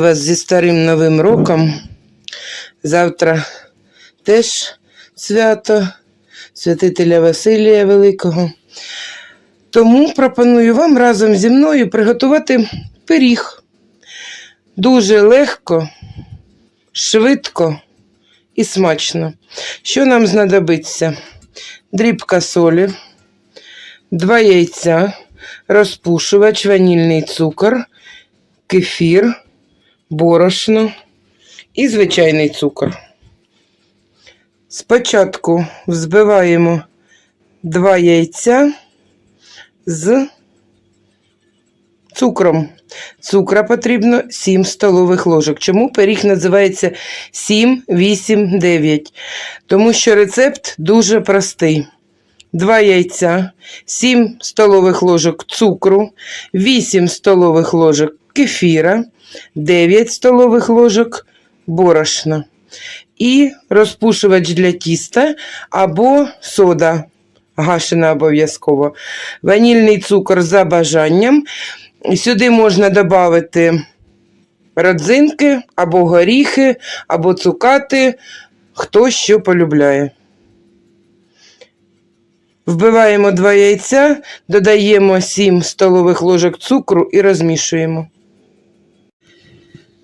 вас зі старим новим роком. Завтра теж свято святителя Василія Великого. Тому пропоную вам разом зі мною приготувати пиріг. Дуже легко, швидко і смачно. Що нам знадобиться? Дрібка солі, два яйця, розпушувач, ванільний цукор, кефір, борошно і звичайний цукор. Спочатку взбиваємо два яйця з цукром. Цукра потрібно 7 столових ложок. Чому пиріг називається 7, 8, 9? Тому що рецепт дуже простий. 2 яйця, 7 столових ложок цукру, 8 столових ложок кефіра, 9 столових ложок борошна і розпушувач для тіста або сода гашена обов'язково. Ванільний цукор за бажанням. Сюди можна додати родзинки, або горіхи, або цукати, хто що полюбляє. Вбиваємо два яйця, додаємо 7 столових ложок цукру і розмішуємо.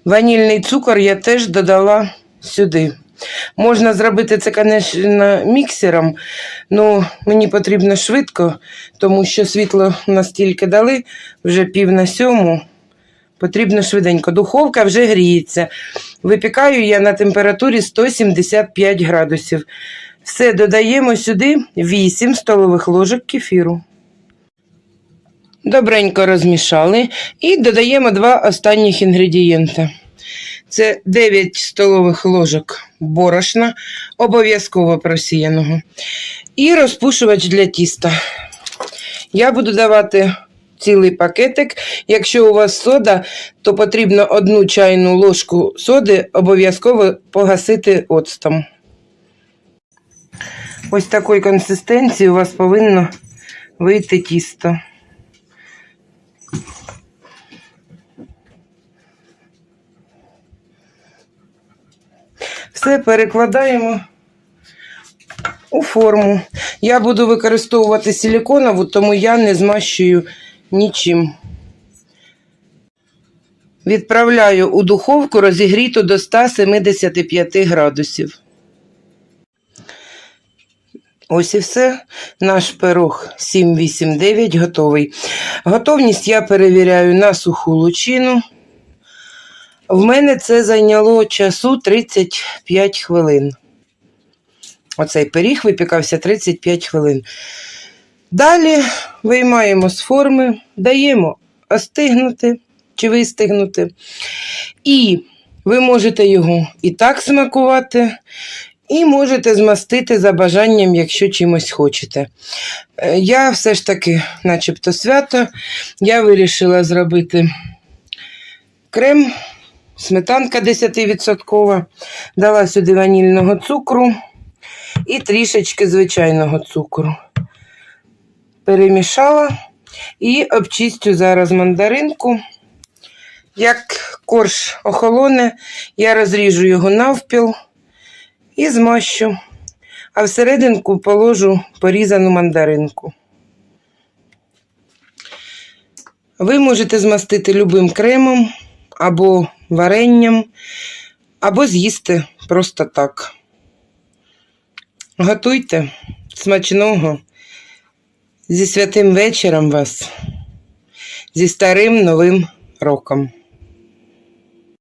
Ванільний цукор я теж додала сюди. Можна зробити це, звісно, міксером, але мені потрібно швидко, тому що світло настільки дали, вже пів на сьому. Потрібно швиденько. Духовка вже гріється. Випікаю я на температурі 175 градусів. Все додаємо сюди 8 столових ложок кефіру. Добренько розмішали і додаємо два останніх інгредієнта. Це 9 столових ложок борошна, обов'язково просіяного. І розпушувач для тіста. Я буду давати цілий пакетик. Якщо у вас сода, то потрібно одну чайну ложку соди обов'язково погасити оцтом. Ось такої консистенції у вас повинно вийти тісто. Все перекладаємо у форму. Я буду використовувати силіконову, тому я не змащую нічим. Відправляю у духовку розігріту до 175 градусів. Ось і все. Наш пирог 789 готовий. Готовність я перевіряю на суху лучину. В мене це зайняло часу 35 хвилин. Оцей пиріг випікався 35 хвилин. Далі виймаємо з форми, даємо остигнути чи вистигнути. І ви можете його і так смакувати, і можете змастити за бажанням, якщо чимось хочете. Е, Я все ж таки, начебто свято, я вирішила зробити крем, сметанка 10%, дала сюди ванільного цукру і трішечки звичайного цукру. Перемішала і обчистю зараз мандаринку. Як корж охолоне, я розріжу його навпіл і змащу, а всерединку положу порізану мандаринку. Ви можете змастити любим кремом або варенням, або з'їсти просто так. Готуйте смачного. Зі святим вечором вас, зі старим новим роком.